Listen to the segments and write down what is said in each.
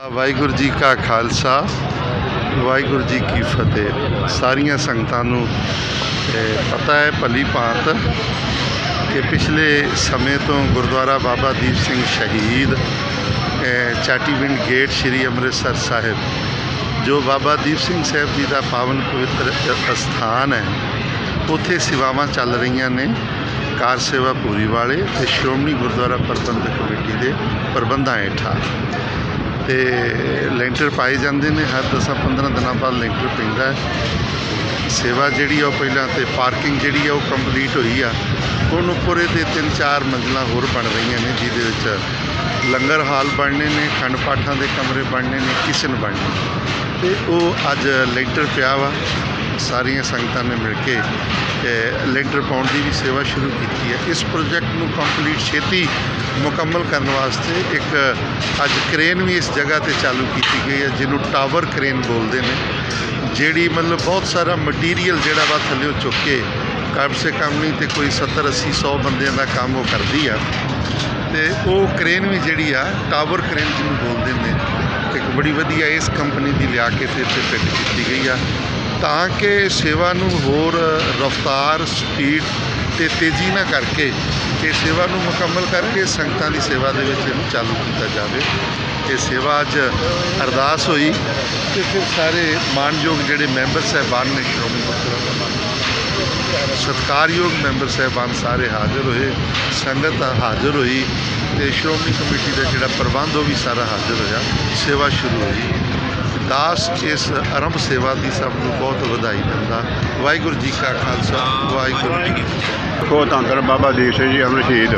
ਵਾਹਿਗੁਰੂ ਜੀ ਕਾ ਖਾਲਸਾ ਵਾਹਿਗੁਰੂ ਜੀ ਕੀ ਫਤਿਹ। ਸਾਰੀਆਂ ਸੰਗਤਾਂ ਨੂੰ ਪਤਾ ਹੈ ਭਲੀ ਭਾਂਤ ਕਿ ਪਿਛਲੇ ਸਮੇਂ ਤੋਂ ਗੁਰਦੁਆਰਾ ਬਾਬਾ ਦੀਪ ਸਿੰਘ ਸ਼ਹੀਦ ਅਹ, ਚਾਟੀਵਿੰਡ ਗੇਟ ਸ੍ਰੀ ਅੰਮ੍ਰਿਤਸਰ ਸਾਹਿਬ ਜੋ ਬਾਬਾ ਦੀਪ ਸਿੰਘ ਸਾਹਿਬ ਜੀ ਦਾ ਪਾਵਨ ਪਵਿੱਤਰ ਅ- ਅਸਥਾਨ ਹੈ ਉੱਥੇ ਸੇਵਾਵਾਂ ਚੱਲ ਰਹੀਆਂ ਨੇ। ਕਾਰ ਸੇਵਾ ਪੂਰੀ ਵਾਲੇ ਤੇ ਸ਼੍ਰੋਮਣੀ ਗੁਰਦੁਆਰਾ ਪ੍ਰਬੰਧਕ ਕਮੇਟੀ ਦੇ ਪ੍ਰਬੰਧਾਂ ਹੇਠਾਂ। ਤੇ ਲੈਂਟਰ ਪਾਏ ਜਾਂਦੇ ਨੇ, ਹਰ 10-15 ਦਿਨਾਂ ਬਾਅਦ ਲੈਂਟਰ ਪੈਂਦਾ ਸੇਵਾ ਜਿਹੜੀ ਆ ਉਹ ਪਹਿਲਾਂ ਤੇ ਪਾਰਕਿੰਗ ਜਿਹੜੀ ਆ ਉਹ ਕੰਪਲੀਟ ਹੋਈ ਆ। ਹੁਣ ਉੱਪਰ ਇਹਦੇ ਤਿੰਨ ਚਾਰ ਮੰਜ਼ਲਾਂ ਹੋਰ ਬਣ ਰਹੀਆਂ ਨੇ, ਜਿਹਦੇ ਵਿੱਚ ਲੰਗਰ ਹਾਲ ਬਣਨੇ ਨੇ, ਖੰਡ ਪਾਠਾਂ ਦੇ ਕਮਰੇ ਬਣਨੇ ਨੇ ਕਿਚਨ ਬਣਨੀ ਤੇ ਉਹ ਅੱਜ ਲੈਂਟਰ ਪਿਆ ਵਾ। ਸਾਰੀਆਂ ਸੰਗਤਾਂ ਨੇ ਮਿਲ ਕੇ ਲੈਂਟਰ ਪਾਉਣ ਦੀ ਵੀ ਸੇਵਾ ਸ਼ੁਰੂ ਕੀਤੀ ਹੈ। ਇਸ ਪ੍ਰੋਜੈਕਟ ਨੂੰ ਕੰਪਲੀਟ ਛੇਤੀ ਮੁਕੰਮਲ ਕਰਨ ਵਾਸਤੇ ਇੱਕ, ਅੱਜ ਕ੍ਰੇਨ ਵੀ ਇਸ ਜਗ੍ਹਾ ਤੇ ਚਾਲੂ ਕੀਤੀ ਗਈ ਹੈ, ਜਿਹਨੂੰ ਟਾਵਰ ਕ੍ਰੇਨ ਬੋਲਦੇ ਨੇ, ਜਿਹੜੀ ਮਤਲਬ ਬਹੁਤ ਸਾਰਾ ਮਟੀਰੀਅਲ ਜਿਹੜਾ ਵਾ ਥੱਲੇੋਂ ਚੁੱਕ ਕੇ ਕਮ ਸੇ ਕਮ ਨਹੀਂ ਤੇ ਕੋਈ 70 80 100 ਬੰਦਿਆਂ ਦਾ ਕੰਮ ਉਹ ਕਰਦੀ ਆ। ਤੇ ਉਹ ਕ੍ਰੇਨ ਵੀ ਜਿਹੜੀ ਆ ਟਾਵਰ ਕ੍ਰੇਨ ਜਿਹਨੂੰ ਬੋਲਦੇ ਨੇ, ਇੱਕ ਬੜੀ ਵਧੀਆ ਇਸ ਕੰਪਨੀ ਦੀ ਲਿਆ ਕੇ ਤੇ ਇੱਥੇ ਫਿੱਟ ਕੀਤੀ ਗਈ ਆ। ਤਾਂ ਕਿ ਸੇਵਾ ਨੂੰ ਹੋਰ ਰਫ਼ਤਾਰ, ਸਪੀਡ ਤੇ ਤੇਜ਼ੀ ਨਾਲ ਕਰਕੇ ਇਹ ਸੇਵਾ ਨੂੰ ਮੁਕੰਮਲ ਕਰਕੇ ਸੰਗਤਾਂ ਦੀ ਸੇਵਾ ਦੇ ਵਿੱਚ ਇਹਨੂੰ ਚਾਲੂ ਕੀਤਾ ਜਾਵੇ। ਇਹ ਸੇਵਾ ਅੱਜ ਅਰਦਾਸ ਹੋਈ ਤੇ ਫਿਰ ਸਾਰੇ ਮਾਨਯੋਗ ਜਿਹੜੇ ਮੈਂਬਰ ਸਾਹਿਬਾਨ ਨੇ, ਸ਼੍ਰੋਮਣੀ ਗੁਰਦੁਆਰਾ ਸਤਿਕਾਰਯੋਗ ਮੈਂਬਰ ਸਾਹਿਬਾਨ ਸਾਰੇ ਹਾਜ਼ਰ ਹੋਏ, ਸੰਗਤ ਹਾਜ਼ਰ ਹੋਈ ਤੇ ਸ਼੍ਰੋਮਣੀ ਕਮੇਟੀ ਦਾ ਜਿਹੜਾ ਪ੍ਰਬੰਧ ਉਹ ਵੀ ਸਾਰਾ ਹਾਜ਼ਰ ਹੋਇਆ, ਸੇਵਾ ਸ਼ੁਰੂ ਹੋਈ। ਦਾਸ ਇਸ ਆਰੰਭ ਸੇਵਾ ਦੀ ਸਭ ਨੂੰ ਬਹੁਤ ਵਧਾਈ ਦਿੰਦਾ। ਵਾਹਿਗੁਰੂ ਜੀ ਕਾ ਖਾਲਸਾ, ਵਾਹਿਗੁਰੂ ਜੀ ਕੀ ਕੋ ਧੰਨ ਬਾਬਾ ਦੀਪ ਸਿੰਘ ਜੀ ਅਮਰ ਸ਼ਹੀਦ।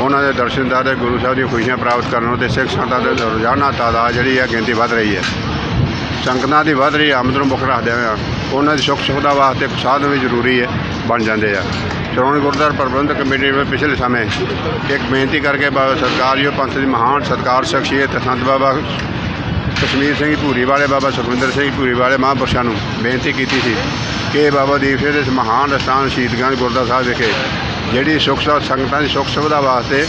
ਉਹਨਾਂ ਦੇ ਦਰਸ਼ਨ ਦਾ ਦੇ ਗੁਰੂ ਸਾਹਿਬ ਦੀਆਂ ਖੁਸ਼ੀਆਂ ਪ੍ਰਾਪਤ ਕਰਨ ਤੇ ਸਿੱਖ ਸੰਗਤਾਂ ਦੇ ਰੋਜ਼ਾਨਾ ਤਾਦਾਦ ਜਿਹੜੀ ਹੈ ਗਿਣਤੀ ਵੱਧ ਰਹੀ ਹੈ। ਸੰਗਤਾਂ ਦੀ ਵੱਧ ਰਹੀ ਆਮਦ ਨੂੰ ਮੁੱਖ ਰੱਖਦੇ ਹੋਇਆ ਉਹਨਾਂ ਦੀ ਸੁੱਖ ਸੁਵਿਧਾ ਵਾਸਤੇ ਇੱਕ ਸਾਧਨ ਵੀ ਜ਼ਰੂਰੀ ਹੈ, ਬਣ ਜਾਂਦੇ ਆ। ਸ਼੍ਰੋਮਣੀ ਗੁਰਦੁਆਰਾ ਪ੍ਰਬੰਧਕ ਕਮੇਟੀ ਨੇ ਪਿਛਲੇ ਸਮੇਂ ਇੱਕ ਬੇਨਤੀ ਕਰਕੇ ਬਾਬਾ ਸਰਕਾਰਯੋਗ ਪੰਥ ਦੀ ਮਹਾਨ ਸਤਕਾਰ ਸ਼ਖਸੀਅਤ ਸੰਤ ਬਾਬਾ ਕਸ਼ਮੀਰ ਸਿੰਘ ਭੂਰੀ ਵਾਲੇ ਬਾਬਾ ਸੁਖਵਿੰਦਰ ਸਿੰਘ ਭੂਰੀ ਵਾਲੇ ਮਹਾਂਪੁਰਸ਼ਾਂ ਨੂੰ ਬੇਨਤੀ ਕੀਤੀ ਸੀ ਕਿ ਬਾਬਾ ਦੀਪ ਸਿੰਘ ਦੇ ਇਸ ਮਹਾਨ ਅਸਥਾਨ ਸ਼ਹੀਦਗੰਜ ਗੁਰਦੁਆਰਾ ਸਾਹਿਬ ਵਿਖੇ ਜਿਹੜੀ ਸੁੱਖ ਸੁ ਸੰਗਤਾਂ ਦੀ ਸੁੱਖ ਸੁਵਿਧਾ ਵਾਸਤੇ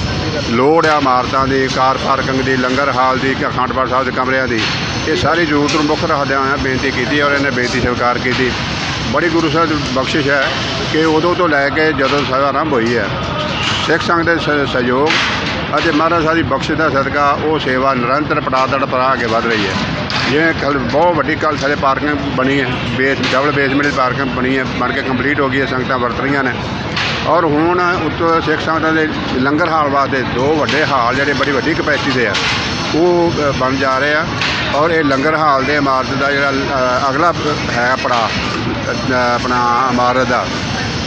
ਲੋੜ ਆ ਇਮਾਰਤਾਂ ਦੀ, ਕਾਰ ਪਾਰਕਿੰਗ ਦੀ, ਲੰਗਰ ਹਾਲ ਦੀ ਅਖੰਡ ਪਾਠ ਸਾਹਿਬ ਦੇ ਕਮਰਿਆਂ ਦੀ, ਇਹ ਸਾਰੀ ਜ਼ਰੂਰਤ ਨੂੰ ਮੁੱਖ ਰੱਖਦਿਆਂ ਹੋਇਆਂ ਬੇਨਤੀ ਕੀਤੀ ਔਰ ਇਹਨੇ ਬੇਨਤੀ ਸਵੀਕਾਰ ਕੀਤੀ। ਬੜੀ ਗੁਰੂ ਸਾਹਿਬ ਦੀ ਬਖਸ਼ਿਸ਼ ਹੈ ਕਿ ਉਦੋਂ ਤੋਂ ਲੈ ਕੇ ਜਦੋਂ ਸੇਵਾ ਆਰੰਭ ਹੋਈ ਹੈ, ਸਿੱਖ ਸੰਗਤ ਦੇ ਸ- ਸਹਿਯੋਗ ਅਤੇ ਮਹਾਰਾਜ ਸਾਹਿਬ ਦੀ ਬਖਸ਼ਿਸ਼ ਦਾ ਸਦਕਾ, ਉਹ ਸੇਵਾ ਨਿਰੰਤਰ ਪੜਾਅ ਪੜਾ ਅੱਗੇ ਵਧ ਰਹੀ ਹੈ। ਜਿਵੇਂ ਕੱਲ ਬਹੁਤ ਵੱਡੀ ਕੱਲ ਸਾਡੇ ਪਾਰਕਿੰਗ ਬਣੀ ਹੈ ਬੇਸ ਡਬਲ ਬੇਸਮੈਂਟ ਦੀ ਪਾਰਕਿੰਗ ਬਣੀ ਹੈ, ਬਣ ਕੇ ਕੰਪਲੀਟ ਹੋ ਗਈ ਹੈ, ਸੰਗਤਾਂ ਵਰਤ ਰਹੀਆਂ ਨੇ। ਔਰ ਹੁਣ ਉੱਤੋਂ ਸਿੱਖ ਸੰਗਤਾਂ ਦੇ ਲੰਗਰ ਹਾਲ ਵਾਸਤੇ ਦੋ ਵੱਡੇ ਹਾਲ ਜਿਹੜੇ ਬੜੀ ਵੱਡੀ ਕਪੈਸਿਟੀ ਦੇ ਆ, ਉਹ ਬਣ ਜਾ ਰਹੇ ਆ। ਔਰ ਇਹ ਲੰਗਰ ਹਾਲ ਦੇ ਇਮਾਰਤ ਦਾ ਜਿਹੜਾ ਅਗਲਾ, ਹੈ ਪੜਾ ਆਪਣਾ ਇਮਾਰਤ ਦਾ।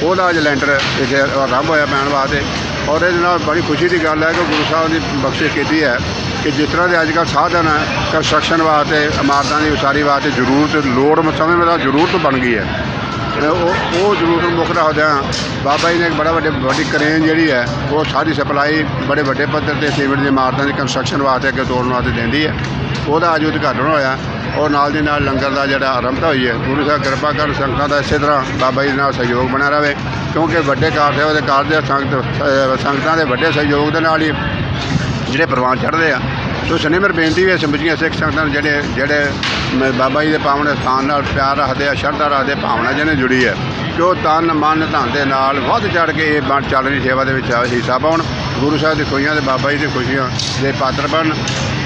ਉਹਦਾ ਅੱਜ ਲੈਂਟਰ ਇੱਥੇ ਆਰੰਭ ਹੋਇਆ ਪੈਣ ਵਾਸਤੇ। ਔਰ ਇਹਦੇ ਨਾਲ ਬੜੀ ਖੁਸ਼ੀ ਦੀ ਗੱਲ ਹੈ ਕਿ ਗੁਰੂ ਸਾਹਿਬ ਦੀ ਬਖਸ਼ਿਸ਼ ਕੀਤੀ ਹੈ ਕਿ ਜਿਸ ਤਰ੍ਹਾਂ ਦੇ ਅੱਜ ਕੱਲ੍ਹ ਸਾਧਨ ਹੈ ਕੰਸਟਰਕਸ਼ਨ ਵਾਸਤੇ, ਇਮਾਰਤਾਂ ਦੀ ਉਸਾਰੀ ਵਾਸਤੇ ਜ਼ਰੂਰਤ, ਲੋੜ ਸਮੇਂ ਮੇਰਾ ਜ਼ਰੂਰਤ ਬਣ ਗਈ ਹੈ। ਉਹ ਉਹ ਜ਼ਰੂਰਤ ਨੂੰ ਮੁੱਖ ਰੱਖਦਿਆਂ ਬਾਬਾ ਜੀ ਨੇ ਇੱਕ ਬੜਾ ਵੱਡੇ, ਵੱਡੀ ਕਰੇਨ ਜਿਹੜੀ ਹੈ, ਉਹ ਸਾਰੀ ਸਪਲਾਈ ਬੜੇ ਵੱਡੇ ਪੱਧਰ ਤੇ ਸੀਮਿੰਟ ਦੀ ਇਮਾਰਤਾਂ ਦੀ ਕੰਸਟਰਕਸ਼ਨ ਵਾਸਤੇ ਅੱਗੇ ਤੋਰਨ ਵਾਸਤੇ ਦਿੰਦੀ ਹੈ। ਉਹਦਾ ਅੱਜ ਉਦਘਾਟਨ ਹੋਇਆ। ਔਰ ਨਾਲ ਦੀ ਨਾਲ ਲੰਗਰ ਦਾ ਜਿਹੜਾ ਆਰੰਭਤਾ ਹੋਈ ਹੈ, ਗੁਰੂ ਸਾਹਿਬ ਕਿਰਪਾ ਕਰਨ ਸੰਗਤਾਂ ਦਾ ਇਸੇ ਤਰ੍ਹਾਂ ਬਾਬਾ ਜੀ ਦੇ ਨਾਲ ਸਹਿਯੋਗ ਬਣਾ ਰਹੇ, ਕਿਉਂਕਿ ਵੱਡੇ ਕਾਰਜ ਦੇ ਕਾਰਜ ਦੇ ਸੰਗਤ ਸੰਗਤਾਂ ਦੇ ਵੱਡੇ ਸਹਿਯੋਗ ਦੇ ਨਾਲ ਹੀ ਜਿਹੜੇ ਪ੍ਰਵਾਨ ਚੜ੍ਹਦੇ ਆ। ਸੋ ਸ਼ਨੀਵਾਰ ਬੇਨਤੀ ਹੈ ਸਮਝੀਆਂ ਸਿੱਖ ਸੰਗਤਾਂ ਨੂੰ ਜਿਹੜੇ ਜਿਹੜੇ ਬਾਬਾ ਜੀ ਦੇ ਪਾਵਨ ਸਥਾਨ ਨਾਲ ਪਿਆਰ ਰੱਖਦੇ ਆ, ਸ਼ਰਧਾ ਰੱਖਦੇ ਭਾਵਨਾ ਜਿਹਨੇ ਜੁੜੀ ਹੈ। ਜੋ ਤਨ ਮਨ ਧਨ ਦੇ ਨਾਲ। ਵੱਧ ਚੜ ਕੇ ਇਹ ਬਣ ਚੱਲ ਰਹੀ ਸੇਵਾ ਦੇ ਵਿੱਚ ਹਿੱਸਾ ਪਾਉਣ ਗੁਰੂ ਸਾਹਿਬ ਦੀ ਖੁਸ਼ੀਆਂ ਤੇ ਬਾਬਾ ਜੀ ਦੀ ਖੁਸ਼ੀਆਂ ਦੇ ਪਾਤਰ ਬਣਨ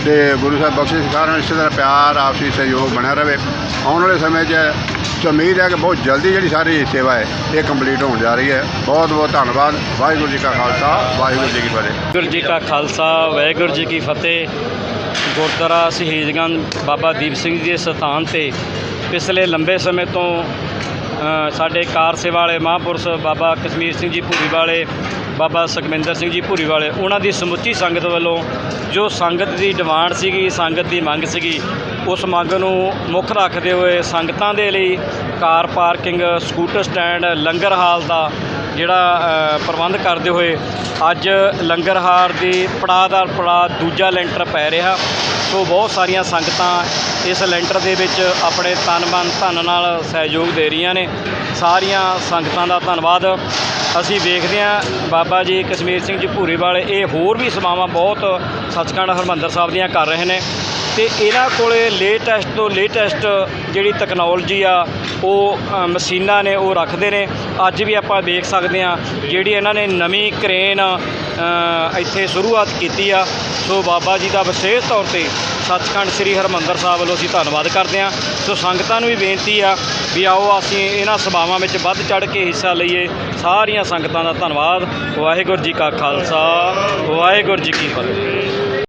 ਤੇ ਗੁਰੂ ਸਾਹਿਬ ਬਖਸ਼ਿਸ਼ ਕਰਨ ਇਸੇ ਤਰ੍ਹਾਂ ਪਿਆਰ, ਆਪਸੀ ਸਹਿਯੋਗ ਬਣਿਆ ਰਹੇ। ਆਉਣ ਵਾਲੇ ਸਮੇਂ 'ਚ ਉਮੀਦ ਹੈ ਕਿ ਬਹੁਤ ਜਲਦੀ ਜਿਹੜੀ ਸਾਰੀ ਸੇਵਾ ਹੈ, ਇਹ ਕੰਪਲੀਟ ਹੋਣ ਜਾ ਰਹੀ ਹੈ। ਬਹੁਤ ਬਹੁਤ ਧੰਨਵਾਦ। ਵਾਹਿਗੁਰੂ ਜੀ ਕਾ ਖਾਲਸਾ, ਵਾਹਿਗੁਰੂ ਜੀ ਕੀ ਫਤਿਹ। ਵਾਹਿਗੁਰੂ ਜੀ ਕਾ ਖਾਲਸਾ, ਵਾਹਿਗੁਰੂ ਜੀ ਕੀ ਫਤਿਹ। ਗੁਰਦੁਆਰਾ ਸ਼ਹੀਦਗੰਜ ਬਾਬਾ ਦੀਪ ਸਿੰਘ ਜੀ ਦੇ ਸਥਾਨ ਤੇ ਪਿਛਲੇ ਲੰਬੇ ਸਮੇਂ ਤੋਂ ਸਾਡੇ ਕਾਰ ਸੇਵਾ ਵਾਲੇ ਮਹਾਂਪੁਰਸ਼ ਬਾਬਾ ਕਸ਼ਮੀਰ ਸਿੰਘ ਜੀ ਭੂਰੀ ਵਾਲੇ, ਬਾਬਾ ਸੁਖਮਿੰਦਰ ਸਿੰਘ ਜੀ ਭੂਰੀ ਵਾਲੇ, ਉਹਨਾਂ ਦੀ ਸਮੁੱਚੀ ਸੰਗਤ ਵੱਲੋਂ ਜੋ ਸੰਗਤ ਦੀ ਡਿਮਾਂਡ ਸੀਗੀ, ਸੰਗਤ ਦੀ ਮੰਗ ਸੀਗੀ, ਉਸ ਮੰਗ ਨੂੰ ਮੁੱਖ ਰੱਖਦੇ ਹੋਏ ਸੰਗਤਾਂ ਦੇ ਲਈ car parking, scooter stand, langar hall ਦਾ ਜਿਹੜਾ ਪ੍ਰਬੰਧ ਕਰਦੇ ਹੋਏ ਅੱਜ ਲੰਗਰ ਹਾਲ ਦੀ ਪੜਾਅ ਦਾ ਪੜਾਅ ਦੂਜਾ ਲੈਂਟਰ ਪੈ ਰਿਹਾ। ਸੋ ਬਹੁਤ ਸਾਰੀਆਂ ਸੰਗਤਾਂ ਇਸ ਲੈਂਟਰ ਦੇ ਵਿੱਚ ਆਪਣੇ ਤਨ ਮਨ ਧਨ ਨਾਲ ਸਹਿਯੋਗ ਦੇ ਰਹੀਆਂ ਨੇ। ਸਾਰੀਆਂ ਸੰਗਤਾਂ ਦਾ ਧੰਨਵਾਦ। ਅਸੀਂ ਵੇਖਦੇ ਹਾਂ ਬਾਬਾ ਜੀ ਕਸ਼ਮੀਰ ਸਿੰਘ ਜੀ ਭੂਰੀ ਵਾਲੇ ਇਹ ਹੋਰ ਵੀ ਸੇਵਾਵਾਂ ਬਹੁਤ ਸੱਚਖੰਡ ਹਰਮੰਦਰ ਸਾਹਿਬ ਦੀਆਂ ਕਰ ਰਹੇ ਨੇ। ਤੇ ਇਹਨਾਂ ਕੋਲੇ ਲੇਟੈਸਟ ਤੋਂ ਲੇਟੈਸਟ ਜਿਹੜੀ ਟੈਕਨੋਲੋਜੀ ਆ, ਉਹ ਮਸ਼ੀਨਾਂ ਨੇ, ਉਹ ਰੱਖਦੇ ਨੇ। ਅੱਜ ਵੀ ਆਪਾਂ ਦੇਖ ਸਕਦੇ ਹਾਂ ਜਿਹੜੀ ਇਹਨਾਂ ਨੇ ਨਵੀਂ ਕ੍ਰੇਨ ਇੱਥੇ ਸ਼ੁਰੂਆਤ ਕੀਤੀ ਆ। ਸੋ ਬਾਬਾ ਜੀ ਦਾ ਵਿਸ਼ੇਸ਼ ਤੌਰ ਤੇ ਸੱਚਖੰਡ ਸ੍ਰੀ ਹਰਮੰਦਰ ਸਾਹਿਬ ਵੱਲੋਂ ਅਸੀਂ ਧੰਨਵਾਦ ਕਰਦੇ ਹਾਂ। ਸੋ ਸੰਗਤਾਂ ਨੂੰ ਵੀ ਬੇਨਤੀ ਆ ਵੀ ਆਓ, ਅਸੀਂ ਇਹਨਾਂ ਸਭਾਵਾਂ ਵਿੱਚ ਵੱਧ ਚੜ ਕੇ ਹਿੱਸਾ ਲਈਏ। ਸਾਰੀਆਂ ਸੰਗਤਾਂ ਦਾ ਧੰਨਵਾਦ। ਵਾਹਿਗੁਰੂ ਜੀ ਕਾ ਖਾਲਸਾ, ਵਾਹਿਗੁਰੂ ਜੀ ਕੀ ਫਤਿਹ।